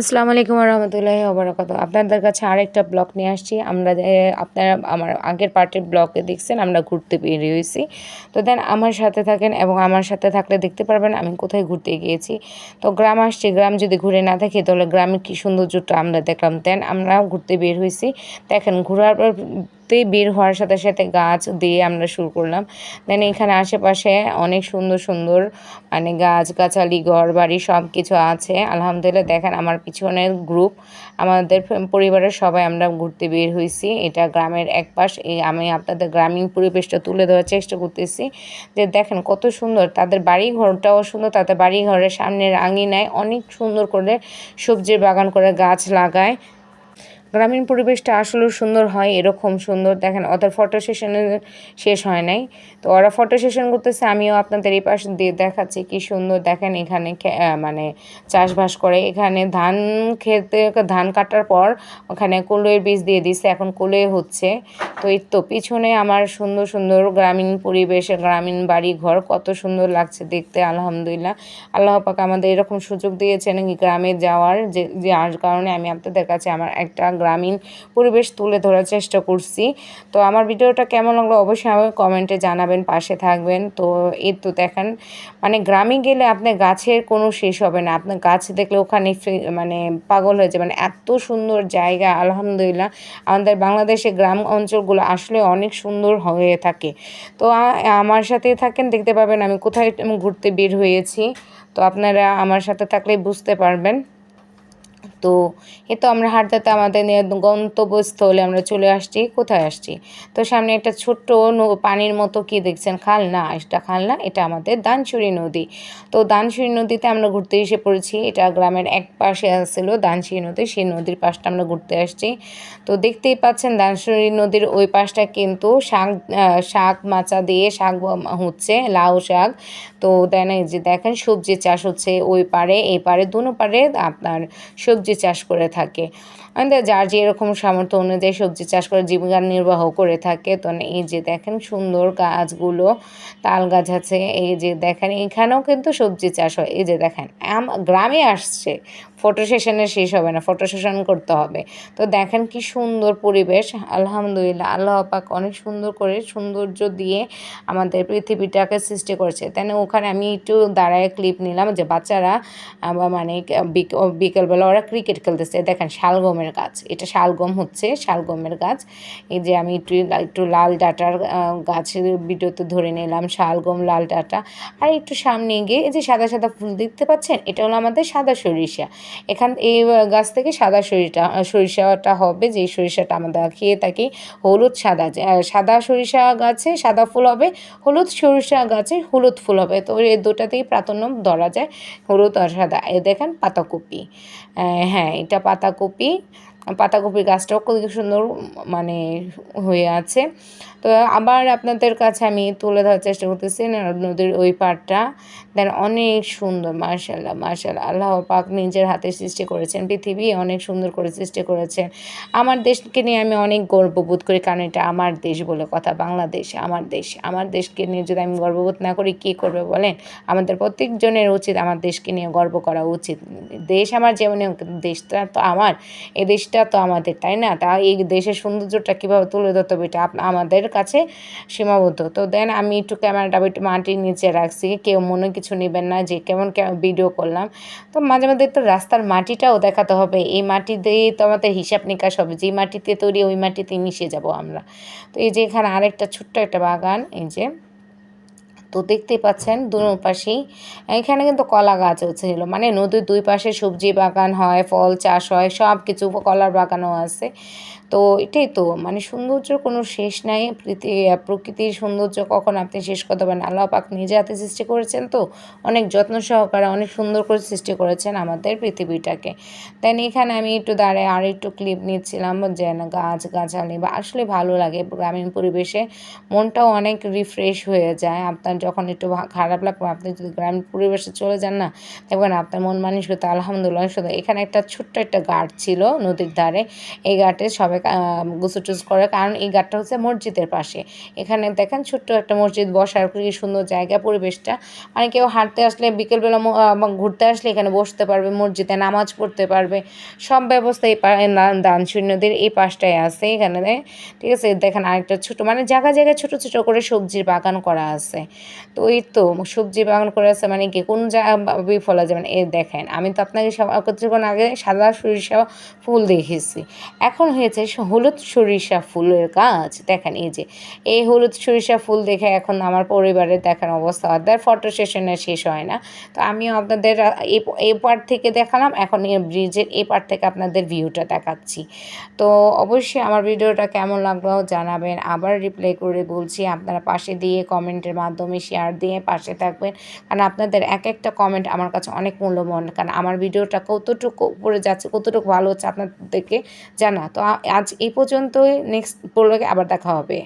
আসসালামু আলাইকুম রহমতুল্লাহি ওবরাকাত আপনাদের কাছে আরেকটা ব্লগ নিয়ে আসছি। আমরা আপনারা আমার আগের পার্টির ব্লগে দেখছেন, আমরা ঘুরতে বেরিয়েছি তো দেন আমার সাথে থাকেন এবং আমার সাথে থাকলে দেখতে পারবেন আমি কোথায় ঘুরতে গিয়েছি। তো গ্রাম আসছি, গ্রাম যদি ঘুরে না থাকি তাহলে গ্রামের কী সৌন্দর্যটা আমরা দেখলাম। দেন আমরা ঘুরতে বের হয়েছি। দেখেন, ঘোরার তে বের হওয়ার সাথে সাথে গাছ দিয়ে আমরা শুরু করলাম। দেন এখানে আশেপাশে অনেক সুন্দর সুন্দর মানে গাছ গাছালি ঘর বাড়ি সব কিছু আছে। আলহামদুলিল্লাহ, দেখেন আমার পিছনের গ্রুপ আমাদের পরিবারের সবাই আমরা ঘুরতে বের হয়েছি এটা গ্রামের এক পাশ, এই আমি আপনাদের গ্রামীণ পরিবেশটা তুলে দেওয়ার চেষ্টা করতেছি যে দেখেন কত সুন্দর, তাদের বাড়ি ঘরটাও সুন্দর, তাদের বাড়ি ঘরের সামনের আঙিনায় অনেক সুন্দর করে সবজির বাগান করে গাছ লাগায়। গ্রামীণ পরিবেশটা আসলেও সুন্দর হয়, এরকম সুন্দর। দেখেন, ওদের ফটো সেশনে শেষ হয় নাই। তো ওরা ফটো সেশন করতেছে, আমিও আপনাদের এই পাশে দিয়ে দেখাচ্ছি কি সুন্দর। দেখেন, এখানে মানে চাষবাস করে। এখানে ধান খেতে, ধান কাটার পর ওখানে কলইয়ের বীজ দিয়ে দিছে, এখন কলই হচ্ছে। তো এই তো পিছনে আমার সুন্দর সুন্দর গ্রামীণ পরিবেশে, গ্রামীণ বাড়ি ঘর কত সুন্দর লাগছে দেখতে, আলহামদুলিল্লাহ। আল্লাহ পাক আমাদের এরকম সুযোগ দিয়েছেন গ্রামে যাওয়ার যে, যার কারণে আমি আপনাদের কাছে আমার একটা গ্রামীণ পরিবেশ তুলে ধরার চেষ্টা করছি। তো আমার ভিডিওটা কেমন লাগল অবশ্যই আমাকে কমেন্টে জানাবেন, পাশে থাকবেন। তো এই তো দেখেন মানে গ্রামে গেলে আপনি গাছের কোনো শেষ হবে না। আপনার গাছ দেখলে ওখানে মানে পাগল হয়ে যাবেন। এত সুন্দর জায়গা, আলহামদুলিল্লাহ। আমাদের বাংলাদেশে গ্রাম অঞ্চলগুলো আসলে অনেক সুন্দর হয়ে থাকে। তো আমার সাথে থাকেন, দেখতে পাবেন আমি কোথায় ঘুরতে বের হয়েছি। তো আপনারা আমার সাথে থাকলেই বুঝতে পারবেন। তো এ তো আমরা হাঁটতে আমাদের গন্তব্যস্থলে আমরা চলে আসছি। কোথায় আসছি? তো সামনে একটা ছোট্ট পানির মতো কি দেখছেন? খাল না এটা খাল না এটা আমাদের দানসুরি নদী। তো দানসুরি নদীতে আমরা ঘুরতে এসে পড়েছি। এটা গ্রামের এক পাশে আসছিল দানসুরি নদী, সেই নদীর পাশটা আমরা ঘুরতে আসছি। তো দেখতেই পাচ্ছেন দানসুরি নদীর ওই পাশটা কিন্তু শাক শাক মাচা দিয়ে শাক হচ্ছে, লাউ শাক। তো দেন যে দেখেন সবজি চাষ হচ্ছে ওই পারে এই পারে দুনো পারে আপনার সবজি চাষ করে থাকে। যার যেরকম সামর্থ্য অনুযায়ী সবজি চাষ করে জীবিকা নির্বাহ করে থাকে, তো এই যে দেখেন সুন্দর গাছগুলো, তাল গাছ আছে, এই যে দেখেন, এখানেও কিন্তু সবজি চাষ হয়। এই যে দেখেন, আম- গ্রামে আসছে ফটো সেশনে শেষ হবে না ফটো সেশন করতে হবে। তো দেখেন কি সুন্দর পরিবেশ, আলহামদুলিল্লাহ, আল্লাহ পাক অনেক সুন্দর করে সৌন্দর্য দিয়ে আমাদের পৃথিবীটাকে সৃষ্টি করেছে। তাই না ওখানে আমি একটু দাঁড়ায় ক্লিপ নিলাম যে বাচ্চারা মানে বিক- বিকেলবেলা ওরা ক্রিকেট খেলতেছে। দেখেন, শালগমের গাছ। এটা শালগম হচ্ছে, শালগমের গাছ। এই যে আমি একটু একটু লাল ডাটার গাছের ভিডিওতে ধরে নিলাম, শালগম, লাল ডাটা। আর একটু সামনে গিয়ে এই যে সাদা সাদা ফুল দেখতে পাচ্ছেন, এটা হলো আমাদের সাদা সরিষা। এখান, এই গাছ থেকে সাদা সরিষা সরিষাটা হবে যেই সরিষাটা আমরা খেয়ে থাকি, হলুদ সাদা সাদা সরিষা গাছে সাদা ফুল হবে, হলুদ সরিষা গাছে হলুদ ফুল হবে। তো এই দুটাতেই প্রাধান্য ধরা যায়, হলুদ আর সাদা। এ দেখেন পাতাকপি। হ্যাঁ এটা পাতাকপি। পাতাকপি গাছটাও খুব সুন্দর মানে হয়ে আছে। তো আবার আপনাদের কাছে আমি তুলে ধরার চেষ্টা করতেছি নদীর ওই পাড়টা। দেন অনেক সুন্দর মার্শাল্লাহ মার্শাল্লাহ আল্লাহ পাক নিজের হাতে সৃষ্টি করেছেন, পৃথিবী অনেক সুন্দর করে সৃষ্টি করেছেন। আমার দেশকে নিয়ে আমি অনেক গর্ববোধ করি, কারণ এটা আমার দেশ বলে কথা, বাংলাদেশ আমার দেশ। আমার দেশকে নিয়ে যদি আমি গর্ববোধ না করি, কী করবে বলেন? আমাদের প্রত্যেকজনের উচিত আমার দেশকে নিয়ে গর্ব করা উচিত। দেশ আমার যেমন দেশটা তো আমার। এই দেশটা তো আমাদের, তাই না? তা এই দেশের সৌন্দর্যটা কীভাবে তুলে ধরতে হবে এটা আমাদের কাছে সীমাবদ্ধ। তো দেন আমি একটু ক্যামেরাটা একটু মাটির নিচে রাখছি, কেউ মনে কিছু নেবেন না যে কেমন ভিডিও করলাম। তো মাঝে মাঝে তো রাস্তার মাটিটাও দেখাতে হবে, এই মাটি দিয়ে তো আমাদের হিসাব নিকাশ হবে, যে মাটিতে তৈরি ওই মাটিতে মিশে যাব আমরা। তো এই যে এখানে আরেকটা ছোট্ট একটা বাগান, এই যে তো দেখতেই পাচ্ছেন দু পাশেই। এখানে কিন্তু কলা গাছ ছিল মানে নদীর দুই পাশে সবজি বাগান হয়, ফল চাষ হয় সব কিছু কলার বাগানও আছে। তো এটাই তো মানে সৌন্দর্য কোনো শেষ নাই প্রকৃতির সৌন্দর্য কখন আপনি শেষ করতে পারেন? আল্লাহ পাক নিজে হাতে সৃষ্টি করেছেন তো? অনেক যত্ন সহকারে, অনেক সুন্দর করে সৃষ্টি করেছেন আমাদের পৃথিবীটাকে। দেন এখানে আমি একটু দাঁড়ায় আর একটু ক্লিপ নিচ্ছিলাম যে গাছ, গাছালি, বা আসলে ভালো লাগে গ্রামীণ পরিবেশে। মনটাও অনেক রিফ্রেশ হয়ে যায়, আপনার তখন একটু খারাপ লাগবে, আপনি যদি গ্রামীণ পরিবেশে চলে যান না, দেখবেন আপনার মন মানসিকতা আলহামদুলিল্লাহ শুধু এখানে একটা ছোট্ট একটা ঘাট ছিল নদীর ধারে। এই ঘাটে সবাই গুছু টুস করে, কারণ এই ঘাটটা হচ্ছে মসজিদের পাশে। এখানে দেখেন ছোট্ট একটা মসজিদ বসার কি সুন্দর জায়গা পরিবেশটা। মানে কেউ হাঁটতে আসলে বিকেলবেলা ঘুরতে আসলে এখানে বসতে পারবে, মসজিদে নামাজ পড়তে পারবে। সব ব্যবস্থা এই দান শূন্যদের এই পাশটায় আছে এখানে। ঠিক আছে? দেখেন আরেকটা ছোট মানে জায়গা জায়গায় ছোট ছোট করে সবজির বাগান করা আছে। তো ওই তো সবজি বাগান করে আছে মানে কি কোন জায়গা ফলা যায় মানে এ দেখেন, আমি তো আপনাকে কিছুক্ষণ আগে সাদা সরিষা ফুল দেখেছি। এখন হয়েছে হলুদ সরিষা ফুলের গাছ। দেখেন এই যে, এই হলুদ সরিষা ফুল দেখে এখন আমার পরিবারের দেখার অবস্থা। অর্ধেক ফটো সেশনে শেষ হয় না। তো আমিও আপনাদের এই এই পার্ট থেকে দেখালাম, এখন এই ব্রিজের এই পার্ট থেকে আপনাদের ভিউটা দেখাচ্ছি। তো অবশ্যই আমার ভিডিওটা কেমন লাগল জানাবেন। আবার রিপ্লাই করে বলছি, আপনারা পাশে দিয়ে কমেন্টের মাধ্যমে শেয়ার দিয়ে পাশে থাকবেন। কারণ আপনাদের এক একটা কমেন্ট আমার কাছে অনেক মূল্যবান। কারণ আমার ভিডিওটা কতটুকু উপরে যাচ্ছে, কতটুকু ভালো হচ্ছে আপনাদেরকে জানা। তো আজ এই পর্যন্তই। নেক্সট প্রোগ্রামে আবার দেখা হবে।